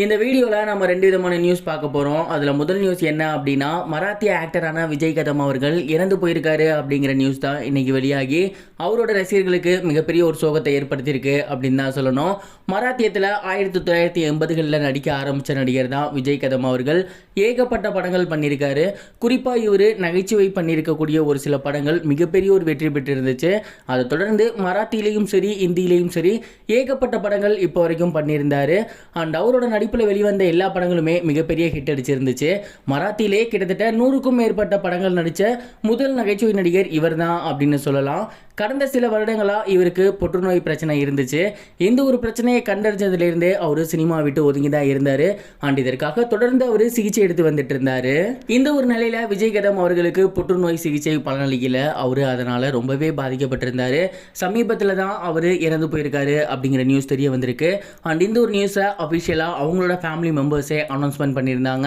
இந்த வீடியோவில் நம்ம ரெண்டு விதமான நியூஸ் பார்க்க போகிறோம் அதில் முதல் நியூஸ் என்ன அப்படின்னா மராத்திய ஆக்டரான விஜய் கதம் அவர்கள் இறந்து போயிருக்காரு அப்படிங்கிற நியூஸ் தான் இன்னைக்கு வெளியாகி அவரோட ரசிகர்களுக்கு மிகப்பெரிய ஒரு சோகத்தை ஏற்படுத்தியிருக்கு அப்படின்னு தான் சொல்லணும். மராத்தியத்தில் ஆயிரத்தி தொள்ளாயிரத்தி எண்பதுகளில் நடிக்க ஆரம்பித்த நடிகர் தான் விஜய் கதம் அவர்கள். ஏகப்பட்ட படங்கள் பண்ணியிருக்காரு. குறிப்பாக இவர் நகைச்சுவை பண்ணியிருக்கக்கூடிய ஒரு சில படங்கள் மிகப்பெரிய ஒரு வெற்றி பெற்றிருந்துச்சு. அதை தொடர்ந்து மராத்தியிலையும் சரி இந்தியிலையும் சரி ஏகப்பட்ட படங்கள் இப்போ வரைக்கும் பண்ணியிருந்தார். அண்ட் அவரோட நடிப்பில் வெளிவந்த எல்லா படங்களுமே மிகப்பெரிய ஹிட் அடிச்சிருந்துச்சு. மராத்தியிலே கிட்டத்தட்ட நூறுக்கும் மேற்பட்ட படங்கள் நடித்த முதல் நகைச்சுவை நடிகர் இவர் தான் அப்படின்னு சொல்லலாம். கடந்த சில வருடங்களாக இவருக்கு புற்றுநோய் பிரச்சனை இருந்துச்சு. இந்த ஒரு பிரச்சனையை கண்டறிஞ்சதுலேருந்தே அவர் சினிமா விட்டு ஒதுங்கி தான் இருந்தார். அண்ட் இதற்காக தொடர்ந்து அவர் சிகிச்சை எடுத்து வந்துட்டு இருந்தார் இந்த ஒரு நிலையில் விஜய் கதம் அவர்களுக்கு புற்றுநோய் சிகிச்சை பலனளிக்கல. அவர் அதனால் ரொம்பவே பாதிக்கப்பட்டிருந்தார். சமீபத்தில் தான் அவர் இறந்து போயிருக்காரு அப்படிங்கிற நியூஸ் தெரிய வந்திருக்கு. அண்ட் இந்த ஒரு நியூஸை அஃபிஷியலாக அவங்களோட ஃபேமிலி மெம்பர்ஸே அனௌன்ஸ்மெண்ட் பண்ணியிருந்தாங்க.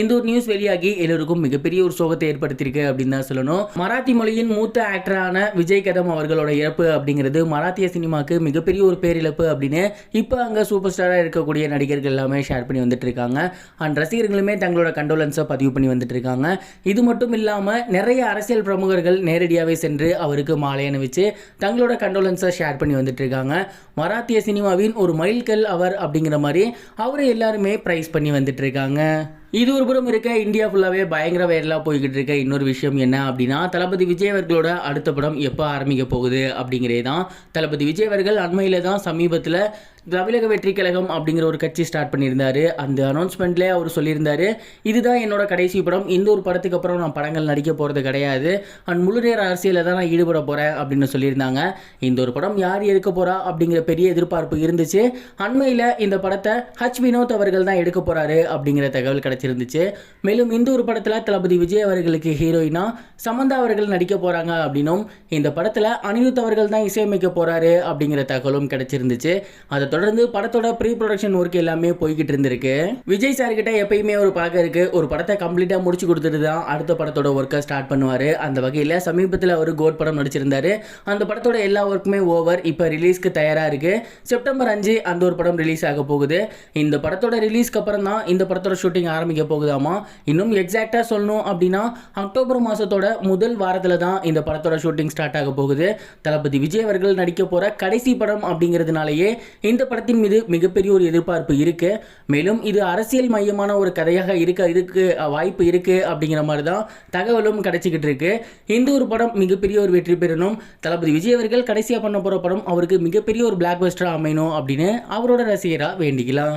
இந்த ஒரு நியூஸ் வெளியாகி எல்லோருக்கும் மிகப்பெரிய ஒரு சோகத்தை ஏற்படுத்தியிருக்கு அப்படின்னு தான் சொல்லணும். மராத்தி மொழியின் மூத்த ஆக்டரான விஜய் கதம் அவர்களோட இறப்பு அப்படிங்கிறது மராத்திய சினிமாவுக்கு மிகப்பெரிய ஒரு பேரிழப்பு அப்படின்னு இப்போ அங்கே சூப்பர் ஸ்டாராக இருக்கக்கூடிய நடிகர்கள் எல்லாமே ஷேர் பண்ணி வந்துட்டு இருக்காங்க அண்ட் ரசிகர்களுமே தங்களோட கண்டோலன்ஸை பதிவு பண்ணி வந்துட்டு இருக்காங்க இது மட்டும் இல்லாமல் நிறைய அரசியல் பிரமுகர்கள் நேரடியாகவே சென்று அவருக்கு மாலை அணிவிச்சு தங்களோட கண்டோலன்ஸை ஷேர் பண்ணி வந்துட்டு இருக்காங்க மராத்திய சினிமாவின் ஒரு மைல்கல் அவர் அப்படிங்கிற மாதிரி அவரை எல்லாருமே ப்ரைஸ் பண்ணி வந்துட்டு இருக்காங்க. இது ஒரு புறம் இருக்க இந்தியா ஃபுல்லாகவே பயங்கர வைரலாக போய்கிட்டு இருக்க இன்னொரு விஷயம் என்ன அப்படின்னா தளபதி விஜய் அவர்களோட அடுத்த படம் எப்போ ஆரம்பிக்க போகுது அப்படிங்கிறே தான். தளபதி விஜய் அவர்கள் அண்மையில் தான் சமீபத்தில் தமிழக வெற்றி கழகம் அப்படிங்கிற ஒரு கட்சி ஸ்டார்ட் பண்ணியிருந்தார். அந்த அனௌன்ஸ்மெண்ட்லேயே அவர் சொல்லியிருந்தாரு இதுதான் என்னோட கடைசி படம். இந்த ஒரு படத்துக்கு அப்புறம் நான் படங்கள் நடிக்க போகிறது கிடையாது. அண்ட் முழு நேர அரசியலில் தான் நான் ஈடுபட போகிறேன் அப்படின்னு சொல்லியிருந்தாங்க. இந்த ஒரு படம் யார் எடுக்க போகிறா அப்படிங்கிற பெரிய எதிர்பார்ப்பு இருந்துச்சு. அண்மையில் இந்த படத்தை ஹச் வினோத் அவர்கள் தான் எடுக்க போகிறாரு அப்படிங்கிற தகவல் இருந்துச்சு. மேலும் இந்த ஒரு படத்தில் தளபதி விஜய் அவர்களுக்கு ஹீரோயினா சமந்தா அவர்கள் நடிக்க போகிறாங்க அப்படின்னும் இந்த படத்தில் அனிருத் அவர்கள் தான் இசையமைக்க போகிறாரு அப்படிங்கிற தகவலும் கிடச்சிருந்துச்சு. அதை தொடர்ந்து படத்தோட ப்ரீ ப்ரொடக்ஷன் ஒர்க் எல்லாமே போய்கிட்டு இருந்திருக்கு. விஜய் சார்கிட்ட எப்பயுமே ஒரு பழக்கம் இருக்குது ஒரு படத்தை கம்ப்ளீட்டாக முடிச்சு கொடுத்துட்டு தான் அடுத்த படத்தோட ஒர்க்கை ஸ்டார்ட் பண்ணுவார். அந்த வகையில் சமீபத்தில் அவர் கோட் படம் நடிச்சிருந்தாரு. அந்த படத்தோட எல்லா ஒர்க்குமே ஓவர் இப்போ ரிலீஸ்க்கு தயாராக இருக்குது செப்டம்பர் அஞ்சு அந்த ஒரு படம் ரிலீஸ் ஆக போகுது. இந்த படத்தோட ரிலீஸ்க்கு அப்புறம் தான் இந்த படத்தோட ஷூட்டிங் ஆரம்பிக்க போகுதாமா? இன்னும் எக்ஸாக்டாக சொல்லணும் அப்படின்னா அக்டோபர் மாதத்தோட முதல் வாரத்தில் தான் இந்த படத்தோட ஷூட்டிங் ஸ்டார்ட் ஆக போகுது. தளபதி விஜய் அவர்கள் நடிக்க போகிற கடைசி படம் அப்படிங்கிறதுனாலேயே இந்த படத்தின் மீது மிகப்பெரிய ஒரு எதிர்பார்ப்பு இருக்குது மேலும் இது அரசியல் மையமான ஒரு கதையாக இருக்க இருக்கு வாய்ப்பு இருக்குது அப்படிங்கிற மாதிரி தான் தகவலும் கிடைச்சிக்கிட்டு இருக்கு. இந்த ஒரு படம் மிகப்பெரிய ஒரு வெற்றி பெறணும். தளபதி விஜய் அவர்கள் கடைசியாக பண்ண போகிற படம் அவருக்கு மிகப்பெரிய ஒரு பிளாக் பஸ்டராக அமையணும் அப்படின்னு அவரோட ரசிகராக வேண்டிக்கலாம்.